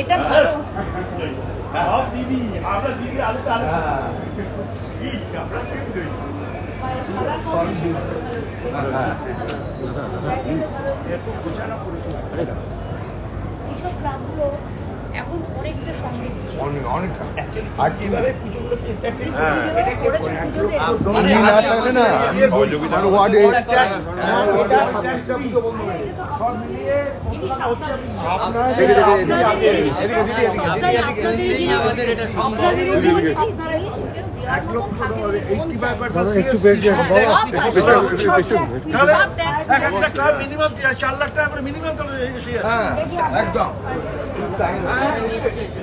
এটা ধরো। দিদি আমরা দিদি আলোতে। এইসব এখন অনেকটা সমৃদ্ধ। অনেক অনেকটা। কীভাবে পুজোগুলো হ্যাঁ করেছ পুজোতে উনি না থাকলে না আমার ওয়ার্ডে একটু বেশি মিনিমাম চার লাখ টাকা করে মিনিমাম হ্যাঁ একদম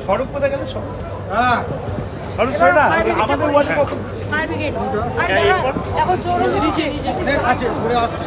সড়ক কোথায় গেলে সড়ক হ্যাঁ আমাদের আর এখন চোর নিচে। নিচে আছে ঘুরে আসছে।